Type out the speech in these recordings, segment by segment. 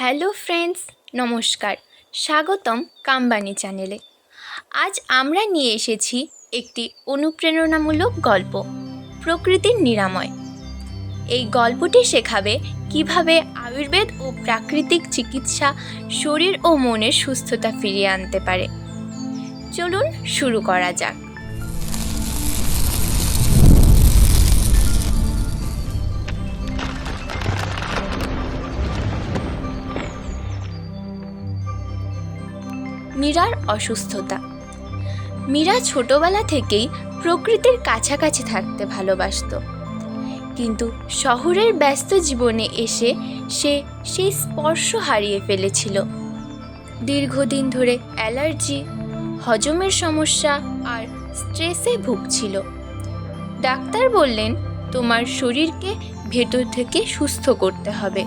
Hello friends, নমস্কার। স্বাগতম কাম্বানি চ্যানেলে। আজ আমরা নিয়ে এসেছি একটি অনুপ্রেরণামূলক গল্প, প্রকৃতির নিরাময়। এই গল্পটি শেখাবে কীভাবে আয়ুর্বেদ ও প্রাকৃতিক চিকিৎসা শরীর ও মনের সুস্থতা ফিরিয়ে আনতে পারে। চলুন শুরু করা যাক। মীরার অসুস্থতা। মীরা ছোটবেলা থেকেই প্রকৃতির কাছাকাছি থাকতে ভালোবাসতো। কিন্তু শহরের ব্যস্ত জীবনে এসে সে সেই স্পর্শ হারিয়ে ফেলেছিল। দীর্ঘদিন ধরে অ্যালার্জি, হজমের সমস্যা আর স্ট্রেসে ভুগছিল। ডাক্তার বললেন, তোমার শরীরকে ভেতর থেকে সুস্থ করতে হবে।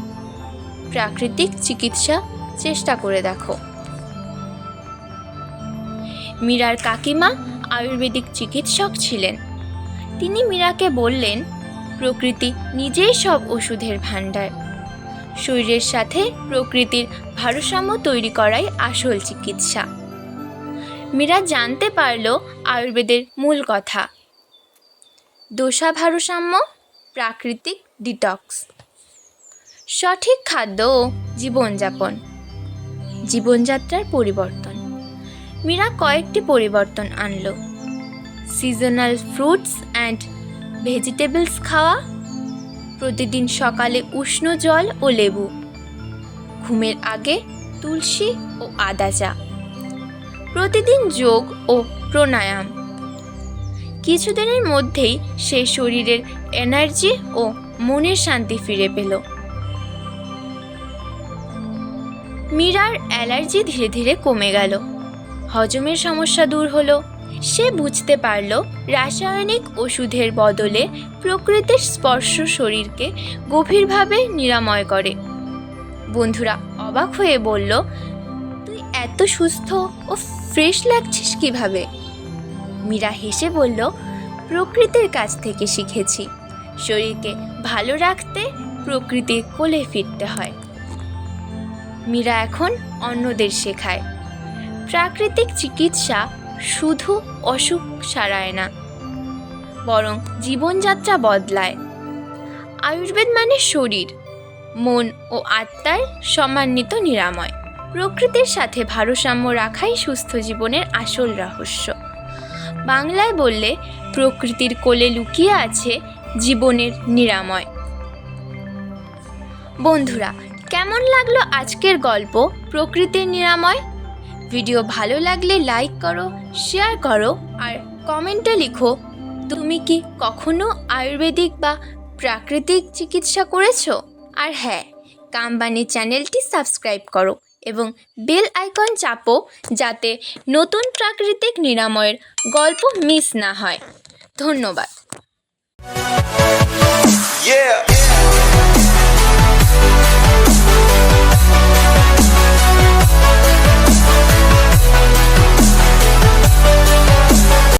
প্রাকৃতিক চিকিৎসা চেষ্টা করে দেখো। মীরার কাকিমা আয়ুর্বেদিক চিকিৎসক ছিলেন। তিনি মীরাকে বললেন, প্রকৃতি নিজেই সব ওষুধের ভাণ্ডার। শরীরের সাথে প্রকৃতির ভারসাম্য তৈরি করাই আসল চিকিৎসা মীরা জানতে পারল আয়ুর্বেদের মূল কথা। দোষা ভারসাম্য, প্রাকৃতিক ডিটক্স। সঠিক খাদ্য ও জীবনযাপন। জীবনযাত্রার পরিবর্তন। মীরা কয়েকটি পরিবর্তন আনলো। সিজনাল ফ্রুটস অ্যান্ড ভেজিটেবলস খাওয়া, প্রতিদিন সকালে উষ্ণ জল ও লেবু, ঘুমের আগে তুলসী ও আদা চা, প্রতিদিন যোগ ও প্রাণায়াম। কিছুদিনের মধ্যেই সে শরীরের এনার্জি ও মনের শান্তি ফিরে পেল। মীরার অ্যালার্জি ধীরে ধীরে কমে গেল। হজমের সমস্যা দূর হলো। সে বুঝতে পারল রাসায়নিক ওষুধের বদলে প্রকৃতির স্পর্শ শরীরকে গভীরভাবে নিরাময় করে। বন্ধুরা অবাক হয়ে বলল, তুই এত সুস্থ ও ফ্রেশ লাগছিস কীভাবে? মীরা হেসে বলল, প্রকৃতির কাছ থেকে শিখেছি। শরীরকে ভালো রাখতে প্রকৃতির কোলে ফিরতে হয় মীরা এখন অন্যদের শেখায়। প্রাকৃতিক চিকিৎসা শুধু অসুখ সারায় না, বরং জীবনযাত্রা বদলায়। আয়ুর্বেদ মানে শরীর, মন ও আত্মার সমান্বিত নিরাময়। প্রকৃতির সাথে ভারসাম্য রাখাই সুস্থ জীবনের আসল রহস্য। বাংলায় বললে প্রকৃতির কোলে লুকিয়ে আছে জীবনের নিরাময়। বন্ধুরা, কেমন লাগল আজকের গল্প প্রকৃতির নিরাময়? ভিডিও ভালো লাগলে লাইক করো শেয়ার করো, আর কমেন্টে লিখো, তুমি কি কখনো আয়ুর্বেদিক বা প্রাকৃতিক চিকিৎসা করেছ? আর হ্যাঁ কামবানি চ্যানেলটি সাবস্ক্রাইব করো এবং বেল আইকন চাপো যাতে নতুন প্রাকৃতিক নিরাময়ের গল্প মিস না হয়। ধন্যবাদ। Yeah.